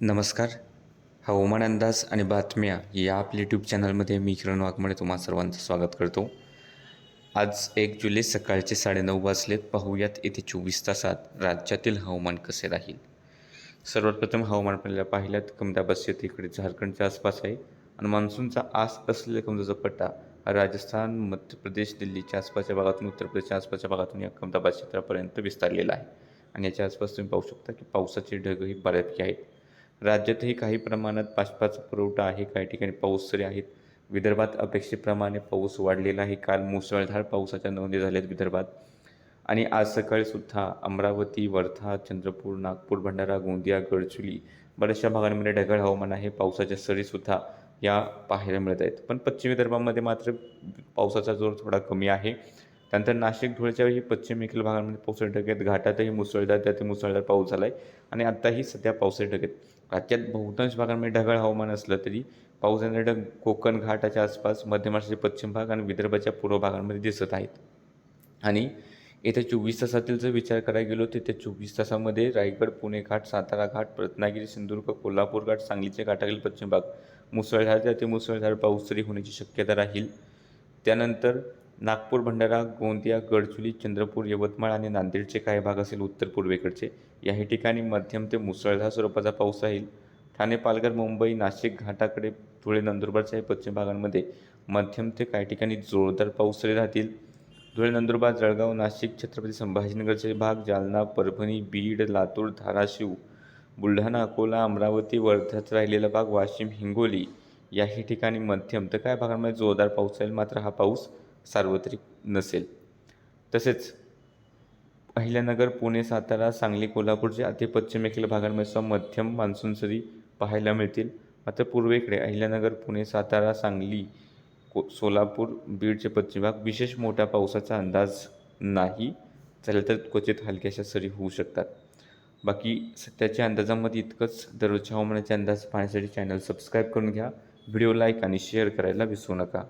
नमस्कार. हवामान अंदाज आणि बातम्या या आपल्या यूट्यूब चॅनलमध्ये मी किरण वाघमोडे तुम्हा सर्वांचं स्वागत करतो. आज एक जुलै सकाळचे साडेनऊ वाजलेत पाहूयात येथे चोवीस तासात राज्यातील हवामान कसे राहील. सर्वात प्रथम हवामान आपल्याला पाहिल्यात कमदाबाद शेती इकडे झारखंडच्या आसपास आहे आणि मान्सूनचा आस असलेला कमजाचा पट्टा राजस्थान मध्य प्रदेश दिल्लीच्या आसपासच्या भागातून उत्तर प्रदेशच्या आसपासच्या भागातून या कमदाबाद क्षेत्रापर्यंत विस्तारलेला आहे. आणि याच्या आसपास तुम्ही पाहू शकता की पावसाचे ढगही बऱ्यापैकी आहेत. राज्यातही काही प्रमाणात बाष्पाचा पुरवठा आहे. काही ठिकाणी पाऊस तरी आहेत. विदर्भात अपेक्षेप्रमाणे पाऊस वाढलेला आहे. काल मुसळधार पावसाच्या नोंदी झाल्यात विदर्भात. आणि आज सकाळीसुद्धा अमरावती वर्धा चंद्रपूर नागपूर भंडारा गोंदिया गडचुली बऱ्याचशा भागांमध्ये ढगाळ हवामान आहे. पावसाच्या सरीसुद्धा या पाहायला मिळत आहेत. पण पश्चिम विदर्भामध्ये मात्र पावसाचा जोर थोडा कमी आहे. त्यानंतर नाशिक धुळ्याच्याही पश्चिम एकल भागांमध्ये पावसाळी ढगेत घाटातही मुसळधार त्यात मुसळधार पाऊस झाला आहे आणि आत्ताही सध्या पावसाळी ढगेत राज्यात बहुतांश भागांमध्ये ढगाळ हवामान असलं तरी पाऊस आणि ढग कोकण घाटाच्या आसपास मध्य महाराष्ट्राचे पश्चिम भाग आणि विदर्भाच्या पूर्व भागांमध्ये दिसत आहेत. आणि येत्या चोवीस तासातील जर विचार करायला गेलो तर त्या चोवीस तासामध्ये रायगड पुणे घाट सातारा घाट रत्नागिरी सिंधुदुर्ग कोल्हापूर घाट सांगलीचे घाटातील पश्चिम भाग मुसळधार ते मुसळधार पाऊस तरी होण्याची शक्यता राहील. त्यानंतर नागपूर भंडारा गोंदिया गडचुली चंद्रपूर यवतमाळ आणि नांदेडचे काही भाग असेल उत्तर पूर्वेकडचे. याही ठिकाणी मध्यम ते मुसळधार स्वरूपाचा पाऊस राहील. ठाणे पालघर मुंबई नाशिक घाटाकडे धुळे नंदुरबारच्या पश्चिम भागांमध्ये मध्यम ते काही ठिकाणी जोरदार पाऊस राहतील. धुळे नंदुरबार जळगाव नाशिक छत्रपती संभाजीनगरचे भाग जालना परभणी बीड लातूर धाराशिव बुलढाणा अकोला अमरावती वर्ध्यात राहिलेला भाग वाशिम हिंगोली याही ठिकाणी मध्यम तर काय भागांमध्ये जोरदार पाऊस राहील. मात्र हा पाऊस सार्वत्रिक नसेल. तसेच अहिल्यानगर पुणे सातारा सांगली कोल्हापूरचे अति पश्चिमेकडील भागांमध्ये मध्यम मान्सून सरी पाहायला मिळतील. मात्र पूर्वेकडे अहिल्यानगर पुणे सातारा सांगली को सोलापूर बीडचे पश्चिम भाग विशेष मोठ्या पावसाचा अंदाज नाही. झालं तर क्वचित हलक्याशा सरी होऊ शकतात. बाकी सध्याच्या अंदाजामध्ये इतकंच. दररोजच्या हवामानाचे अंदाज पाहण्यासाठी चॅनल सबस्क्राईब करून घ्या. व्हिडिओ लाईक आणि शेअर करायला विसरू नका.